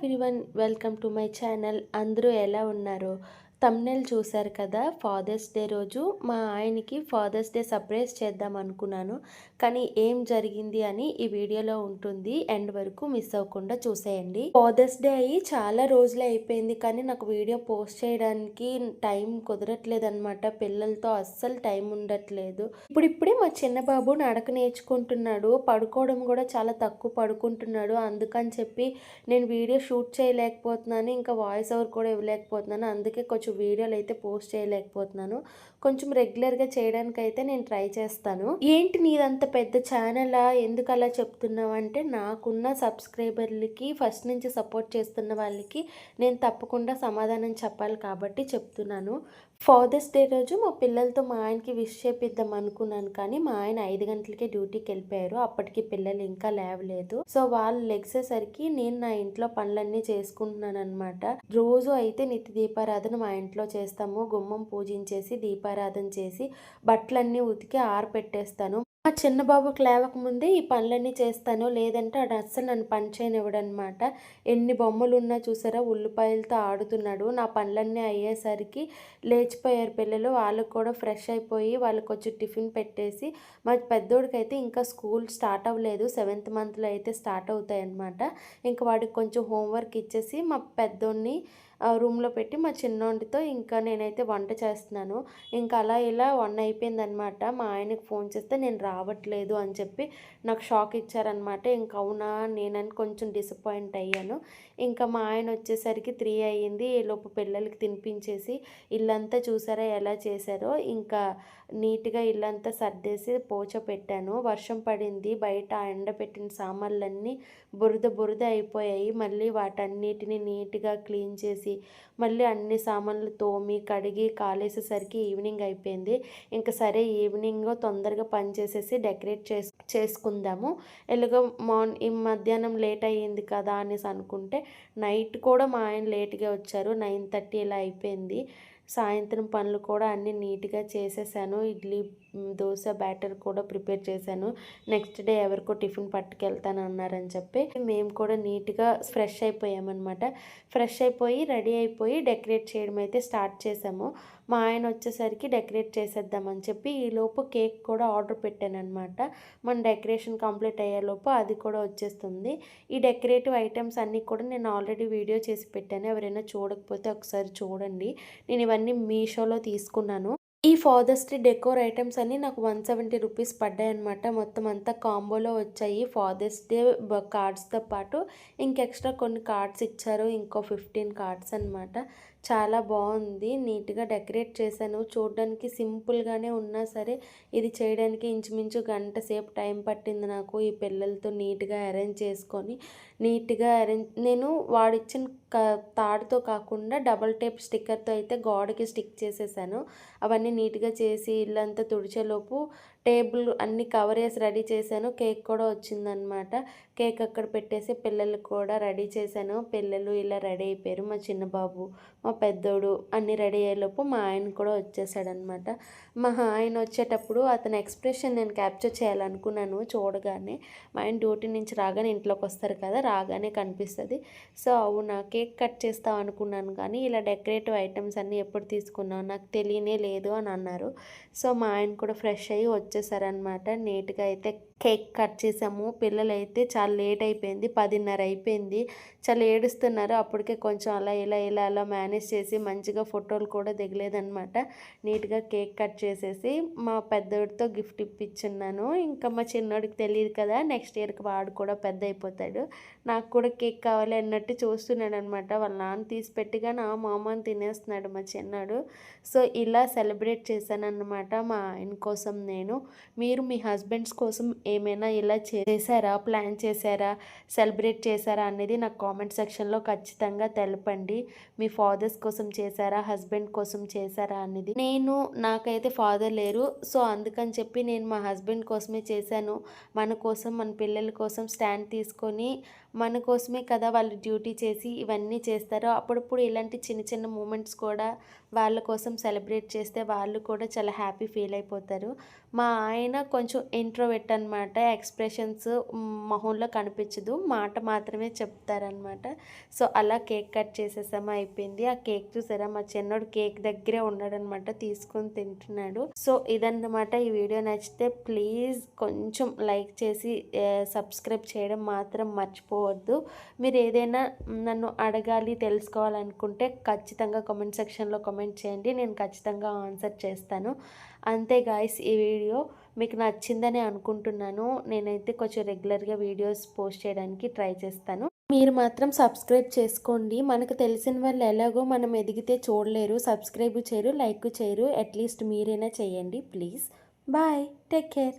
Everyone welcome to my channel అందరూ ఎలా ఉన్నారు? తమ్నెల్ చూశారు కదా ఫాదర్స్ డే రోజు. మా ఆయనకి ఫాదర్స్ డే సర్ప్రైజ్ చేద్దాం అనుకున్నాను. కానీ ఏం జరిగింది అని ఈ వీడియోలో ఉంటుంది. ఎండ్ వరకు మిస్ అవ్వకుండా చూసేయండి. ఫాదర్స్ డే అయ్యి చాలా రోజులు అయిపోయింది కానీ నాకు వీడియో పోస్ట్ చేయడానికి టైం కుదరట్లేదు అనమాట పిల్లలతో అస్సలు టైం ఉండట్లేదు. ఇప్పుడిప్పుడే మా చిన్న బాబు నడక నేర్చుకుంటున్నాడు. పడుకోవడం కూడా చాలా తక్కువ పడుకుంటున్నాడు. అందుకని చెప్పి నేను వీడియో షూట్ చేయలేకపోతున్నాను. ఇంకా వాయిస్ ఓవర్ కూడా ఇవ్వలేకపోతున్నాను. అందుకే కొంచెం వీడియోలు అయితే పోస్ట్ చేయలేకపోతున్నాను. కొంచెం రెగ్యులర్గా చేయడానికి అయితే నేను ట్రై చేస్తాను. ఏంటి నీదంత పెద్ద ఛానలా? ఎందుకు అలా చెప్తున్నావు అంటే నాకున్న సబ్స్క్రైబర్లకి ఫస్ట్ నుంచి సపోర్ట్ చేస్తున్న వాళ్ళకి నేను తప్పకుండా సమాధానం చెప్పాలి కాబట్టి చెప్తున్నాను. ఫాదర్స్ డే రోజు మా పిల్లలతో మా ఆయనకి విష్ చేపిద్దాం అనుకున్నాను కానీ మా ఆయన ఐదు గంటలకే డ్యూటీకి వెళ్ళిపోయారు. అప్పటికి పిల్లలు ఇంకా లేవలేదు. సో వాళ్ళు లెగ్సేసరికి నేను నా ఇంట్లో పనులన్నీ చేసుకుంటున్నాను అనమాట రోజు అయితే నిత్య దీపారాధన మా ఇంట్లో చేస్తాము. గుమ్మం పూజించేసి దీపారాధన చేసి బట్టలన్నీ ఉతికి ఆరపెట్టేస్తాను. మా చిన్న బాబుకి లేవక ముందే ఈ పనులన్నీ చేస్తాను లేదంటే ఆడు అస్సలు నన్ను పని చేయనివ్వడనమాట ఎన్ని బొమ్మలు ఉన్నా చూసారా ఉల్లిపాయలతో ఆడుతున్నాడు. నా పనులన్నీ అయ్యేసరికి లేచిపోయారు పిల్లలు. వాళ్ళకు కూడా ఫ్రెష్ అయిపోయి వాళ్ళకి కొంచెం టిఫిన్ పెట్టేసి మా పెద్దోడికి అయితే ఇంకా స్కూల్ స్టార్ట్ అవ్వలేదు. సెవెంత్ మంత్లో అయితే స్టార్ట్ అవుతాయి అనమాట ఇంకా వాడికి కొంచెం హోంవర్క్ ఇచ్చేసి మా పెద్దోడిని రూమ్లో పెట్టి మా చిన్నోడితో ఇంకా నేనైతే వంట చేస్తున్నాను. ఇంకా అలా ఇలా వన్ అయిపోయిందనమాట మా ఆయనకి ఫోన్ చేస్తే నేను రావట్లేదు అని చెప్పి నాకు షాక్ ఇచ్చారనమాట ఇంకా అవునా నేనని కొంచెం డిసప్పాయింట్ అయ్యాను. ఇంకా మా ఆయన వచ్చేసరికి త్రీ అయ్యింది. లోపు పిల్లలకి తినిపించేసి ఇల్లంతా చూసారా ఎలా చేశారో. ఇంకా నీట్గా ఇల్లంతా సర్దేసి పోచ పెట్టాను. వర్షం పడింది. బయట ఎండ పెట్టిన సామాన్లన్నీ బురద బురద అయిపోయాయి. మళ్ళీ వాటన్నిటిని నీట్గా క్లీన్ చేసి మళ్ళీ అన్ని సామాన్లు తోమి కడిగి కాలేసేసరికి ఈవినింగ్ అయిపోయింది. ఇంకా సరే ఈవినింగ్ తొందరగా పని చేసేసి డెకరేట్ చేసు చేసుకుందాము. ఎలాగో మార్న్ ఈ మధ్యాహ్నం లేట్ అయ్యింది కదా అనేసి అనుకుంటే నైట్ కూడా మా ఆయన లేట్గా వచ్చారు. నైన్ థర్టీ ఇలా అయిపోయింది. సాయంత్రం పనులు కూడా అన్నీ నీట్గా చేసేసాను. ఇడ్లీ దోశ బ్యాటర్ కూడా ప్రిపేర్ చేశాను. నెక్స్ట్ డే ఎవరికో టిఫిన్ పట్టుకెళ్తాను అన్నారని చెప్పి మేము కూడా నీట్గా ఫ్రెష్ అయిపోయామన్నమాట. ఫ్రెష్ అయిపోయి రెడీ అయిపోయి డెకరేట్ చేయడం అయితే స్టార్ట్ చేసాము మా ఆయన వచ్చేసరికి డెకరేట్ చేసేద్దామని చెప్పి ఈలోపు కేక్ కూడా ఆర్డర్ పెట్టాను అనమాట మన డెకరేషన్ కంప్లీట్ అయ్యేలోపు అది కూడా వచ్చేస్తుంది. ఈ డెకరేటివ్ ఐటమ్స్ అన్నీ కూడా నేను ఆల్రెడీ వీడియో చేసి పెట్టాను. ఎవరైనా చూడకపోతే ఒకసారి చూడండి. నేను ఇవన్నీ మీషోలో తీసుకున్నాను. ఈ ఫాదర్స్ డే డెకోర్ ఐటమ్స్ అన్నీ నాకు వన్ సెవెంటీ రూపీస్ పడ్డాయి అనమాట మొత్తం అంతా కాంబోలో వచ్చాయి. ఫాదర్స్ డే కార్డ్స్తో పాటు ఇంక ఎక్స్ట్రా కొన్ని కార్డ్స్ ఇచ్చారు. ఇంకో ఫిఫ్టీన్ కార్డ్స్ అనమాట చాలా బాగుంది. నీట్గా డెకరేట్ చేశాను. చూడడానికి సింపుల్గానే ఉన్నా సరే ఇది చేయడానికి ఇంచుమించు గంట సేపు టైం పట్టింది నాకు ఈ పిల్లలతో నీట్గా అరేంజ్ చేసుకొని. నీట్గా అరేంజ్ నేను వాడిచ్చిన క తాడుతో కాకుండా డబల్ టేప్ స్టిక్కర్తో అయితే గోడకి స్టిక్ చేసేసాను. అవన్నీ నీట్గా చేసి ఇల్లంతా తుడిచేలోపు టేబుల్ అన్ని కవర్ చేసి రెడీ చేశాను. కేక్ కూడా వచ్చిందనమాట. కేక్ అక్కడ పెట్టేసి పిల్లలు కూడా రెడీ చేశాను. పిల్లలు ఇలా రెడీ అయిపోయారు. మా చిన్న బాబు మా పెద్దోడు అన్నీ రెడీ అయ్యేలోపు మా ఆయన కూడా వచ్చేసాడనమాట. మా ఆయన వచ్చేటప్పుడు అతని ఎక్స్ప్రెషన్ నేను క్యాప్చర్ చేయాలనుకున్నాను చూడగానే. మా ఆయన డ్యూటీ నుంచి రాగానే ఇంట్లోకి వస్తారు కదా రాగానే కనిపిస్తుంది. సో అవునా కేక్ కట్ చేస్తాం అనుకున్నాను కానీ ఇలా డెకరేటివ్ ఐటమ్స్ అన్నీ ఎప్పుడు తీసుకున్నావు? నాకు తెలియనే లేదు అని అన్నారు. సో మా ఆయన కూడా ఫ్రెష్ అయ్యి వచ్చేసారనమాట. నీట్గా అయితే కేక్ కట్ చేసాము. పిల్లలైతే చాలా చాలా లేట్ అయిపోయింది పదిన్నర అయిపోయింది. చాలా ఏడుస్తున్నారు. అప్పటికే కొంచెం అలా ఇలా ఇలా అలా మేనేజ్ చేసి మంచిగా ఫోటోలు కూడా దిగలేదనమాట నీట్గా కేక్ కట్ చేసేసి మా పెద్దోడితో గిఫ్ట్ ఇప్పించున్నాను ఇంకా మా చిన్నోడికి తెలియదు కదా నెక్స్ట్ ఇయర్కి వాడు కూడా పెద్ద అయిపోతాడు. నాకు కూడా కేక్ కావాలి అన్నట్టు చూస్తున్నాడు అనమాట వాళ్ళ నాన్న తీసి పెట్టిగా నా మామని తినేస్తున్నాడు మా చిన్నాడు. సో ఇలా సెలబ్రేట్ చేశానన్నమాట మా ఆయన కోసం నేను. మీరు మీ హస్బెండ్స్ కోసం ఏమైనా ఇలా చేశారా? ప్లాన్ చేశారా? సెలబ్రేట్ చేశారా? అనేది నాకు కామెంట్ సెక్షన్లో ఖచ్చితంగా తెలపండి. మీ ఫాదర్స్ కోసం చేశారా? హస్బెండ్ కోసం చేశారా? అనేది నేను నాకైతే ఫాదర్ లేరు. సో అందుకని చెప్పి నేను మా హస్బెండ్ కోసమే చేశాను. మన కోసం మన పిల్లల కోసం స్టాండ్ తీసుకొని మన కోసమే కదా వాళ్ళు డ్యూటీ చేసి ఇవన్నీ చేస్తారు అప్పుడప్పుడు ఇలాంటి చిన్న చిన్న మూమెంట్స్ కూడా వాళ్ళ కోసం సెలబ్రేట్ చేస్తే వాళ్ళు కూడా చాలా హ్యాపీ ఫీల్ అయిపోతారు. మా ఆయన కొంచెం ఇంట్రోవెట్ అనమాట ఎక్స్ప్రెషన్స్ మొహంలో కనిపించదు మాట మాత్రమే చెప్తారనమాట సో అలా కేక్ కట్ చేసేసామా అయిపోయింది. ఆ కేక్ చూసారా మా చిన్నోడు కేక్ దగ్గరే ఉన్నాడనమాట తీసుకొని తింటున్నాడు. సో ఇదన్నమాట ఈ వీడియో నచ్చితే ప్లీజ్ కొంచెం లైక్ చేసి సబ్స్క్రైబ్ చేయడం మాత్రం మర్చిపోవద్దు మీరు ఏదైనా నన్ను అడగాలి తెలుసుకోవాలనుకుంటే ఖచ్చితంగా కామెంట్ సెక్షన్లో కామెంట్ చేయండి. నేను ఖచ్చితంగా ఆన్సర్ చేస్తాను. అంతే గాయస్ ఈ వీడియో మీకు నచ్చిందని అనుకుంటున్నాను. నేనైతే కొంచెం రెగ్యులర్గా వీడియోస్ పోస్ట్ చేయడానికి ట్రై చేస్తాను. మీరు మాత్రం సబ్స్క్రైబ్ చేసుకోండి. మనకు తెలిసిన వాళ్ళు ఎలాగో మనం ఎదిగితే చూడలేరు. సబ్స్క్రైబ్ చేయరు లైక్ చేయరు. అట్లీస్ట్ మీరైనా చేయండి ప్లీజ్ బాయ్ టేక్ కేర్